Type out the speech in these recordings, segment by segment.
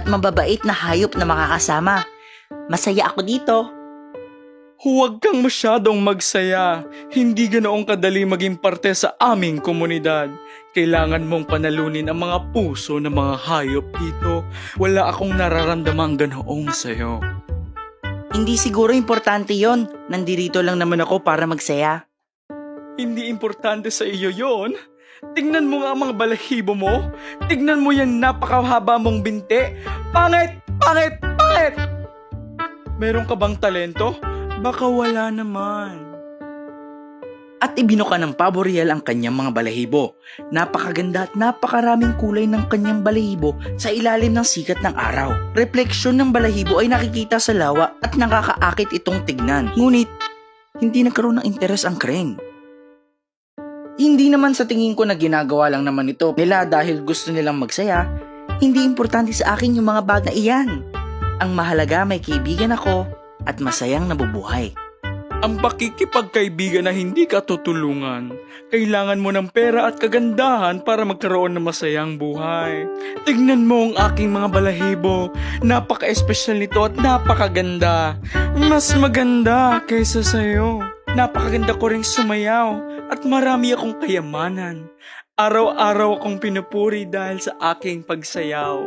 at mababait na hayop na makakasama. Masaya ako dito. Huwag kang masyadong magsaya. Hindi ganoong kadali maging parte sa aming komunidad. Kailangan mong panalunin ang mga puso ng mga hayop dito. Wala akong nararamdamang ganoong sa'yo. Hindi siguro importante yon. Nandirito lang naman ako para magsaya. Hindi importante sa iyo yon. Tingnan mo nga ang mga balahibo mo. Tingnan mo yung napakahaba mong binti. Pangit! Pangit! Pangit! Meron ka bang talento? Baka wala naman. At ibinuka ng pabo real ang kanyang mga balahibo. Napakaganda at napakaraming kulay ng kanyang balahibo sa ilalim ng sikat ng araw. Refleksyon ng balahibo ay nakikita sa lawa at nakakaakit itong tignan. Ngunit, hindi nagkaroon ng interes ang crane. Hindi naman sa tingin ko na ginagawa lang naman ito nila dahil gusto nilang magsaya. Hindi importante sa akin yung mga bag na iyan. Ang mahalaga may kaibigan ako at masayang nabubuhay. Ang pakikipagkaibigan na hindi ka tutulungan. Kailangan mo ng pera at kagandahan para magkaroon ng masayang buhay. Tignan mo ang aking mga balahibo. Napaka-espesyal nito at napakaganda. Mas maganda kaysa sa'yo. Napakaganda ko ring sumayaw at marami akong kayamanan. Araw-araw akong pinupuri dahil sa aking pagsayaw.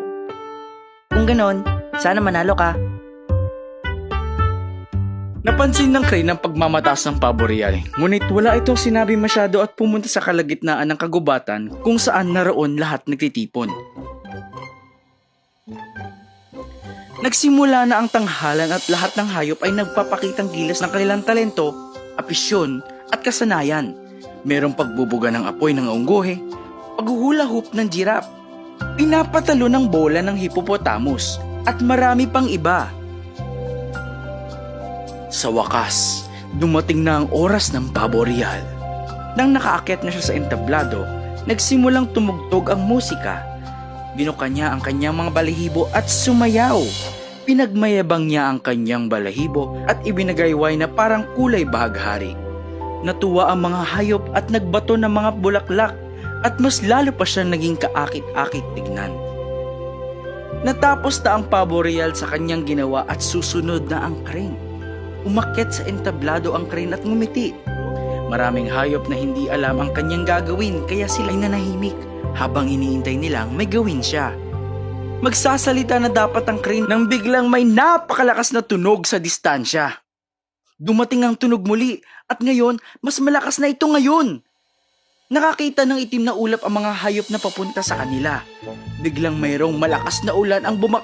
Kung ganon, sana manalo ka. Napansin ng Crane ang pagmamataas ng pabo real. Ngunit wala itong sinabi masyado at pumunta sa kalagitnaan ng kagubatan kung saan naroon lahat nagtitipon. Nagsimula na ang tanghalan at lahat ng hayop ay nagpapakitang gilas ng kanilang talento, apisyon at kasanayan. Merong pagbubuga ng apoy ng unggohe, paghuhula hoop ng giraffe, pinapatalo ng bola ng hippopotamus, at marami pang iba. Sa wakas, dumating na ang oras ng pabo real. Nang nakaakyat na siya sa entablado, nagsimulang tumugtog ang musika. Binuka niya ang kanyang mga balahibo at sumayaw. Pinagmayabang niya ang kanyang balahibo at ibinagayway na parang kulay bahaghari. Natuwa ang mga hayop at nagbato ng mga bulaklak at mas lalo pa siya naging kaakit-akit tignan. Natapos na ang pabo real sa kanyang ginawa at susunod na ang crane. Umakyat sa entablado ang crane at ngumiti. Maraming hayop na hindi alam ang kanyang gagawin kaya sila ay nanahimik habang iniintay nilang may gawin siya. Magsasalita na dapat ang crane nang biglang may napakalakas na tunog sa distansya. Dumating ang tunog muli at ngayon mas malakas na ito ngayon. Nakakita ng itim na ulap ang mga hayop na papunta sa kanila. Biglang mayroong malakas na ulan ang bumak